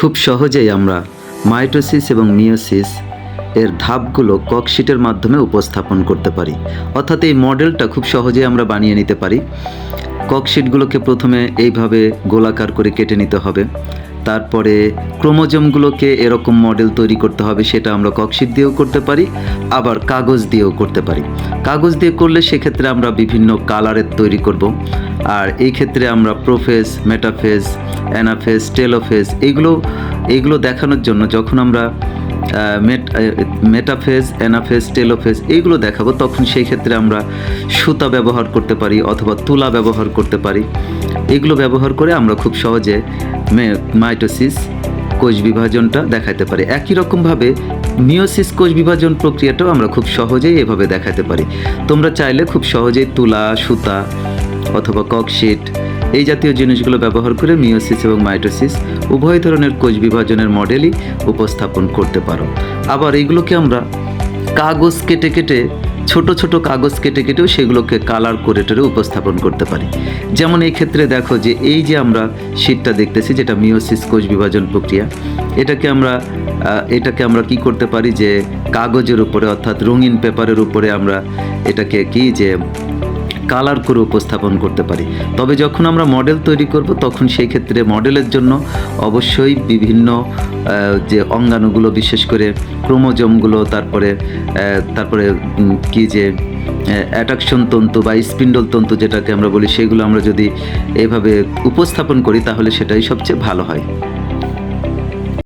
খুব সহজেই আমরা মাইটোসিস এবং মিওসিস এর ধাপগুলো ককশিটের মাধ্যমে উপস্থাপন করতে পারি। অর্থাৎ এই মডেলটা খুব সহজেই আমরা বানিয়ে নিতে পারি। ককশিটগুলোকে প্রথমে এইভাবে গোলাকার করে কেটে নিতে হবে। তারপরে ক্রোমোজোমগুলোকে এরকম মডেল তৈরি করতে হবে, সেটা আমরা ককশিট দিয়েও করতে পারি, আবার কাগজ দিয়েও করতে পারি। কাগজ দিয়ে করলে সেক্ষেত্রে আমরা বিভিন্ন কালারের তৈরি করব। আর এই ক্ষেত্রে আমরা প্রোফেস মেটাফেস অ্যানাফেস টেলোফেস এগুলো এগুলো দেখানোর জন্য যখন আমরা মেটাফেজ অ্যানাফেজ টেলোফেজ এইগুলো দেখাবো, তখন সেই ক্ষেত্রে আমরা সুতা ব্যবহার করতে পারি অথবা তুলা ব্যবহার করতে পারি। এগুলো ব্যবহার করে আমরা খুব সহজে মাইটোসিস কোষ বিভাজনটা দেখাতে পারি। একই রকমভাবে মিওসিস কোষ বিভাজন প্রক্রিয়াটাও আমরা খুব সহজেই এভাবে দেখাতে পারি। তোমরা চাইলে খুব সহজেই তুলা, সুতা অথবা ককশিট এই জাতীয় জিনিসগুলো ব্যবহার করে মিওসিস এবং মাইটোসিস উভয় ধরনের কোষ বিভাজনের মডেলই উপস্থাপন করতে পারো। আবার এইগুলোকে আমরা কাগজ কেটে কেটে, ছোট ছোট কাগজ কেটে কেটেও সেগুলোকে কালার করে টেরে উপস্থাপন করতে পারি। যেমন এই ক্ষেত্রে দেখো যে এই যে আমরা শীটটা দেখতেছি যেটা মিওসিস কোষ বিভাজন প্রক্রিয়া, এটাকে আমরা এটাকে আমরা কি করতে পারি যে কাগজের উপরে অর্থাৎ রঙিন পেপারের উপরে আমরা এটাকে কি যে কালার করে উপস্থাপন করতে পারি। তবে যখন আমরা মডেল তৈরি করব, তখন সেই ক্ষেত্রে মডেলের জন্য অবশ্যই বিভিন্ন যে অঙ্গাণুগুলো, বিশেষ করে ক্রোমোজোমগুলো, তারপরে তারপরে কি যে অ্যাট্রাকশন তন্তু বা স্পিন্ডল তন্তু যেটাকে আমরা বলি, সেগুলো আমরা যদি এভাবে উপস্থাপন করি, তাহলে সেটাই সবচেয়ে ভালো হয়।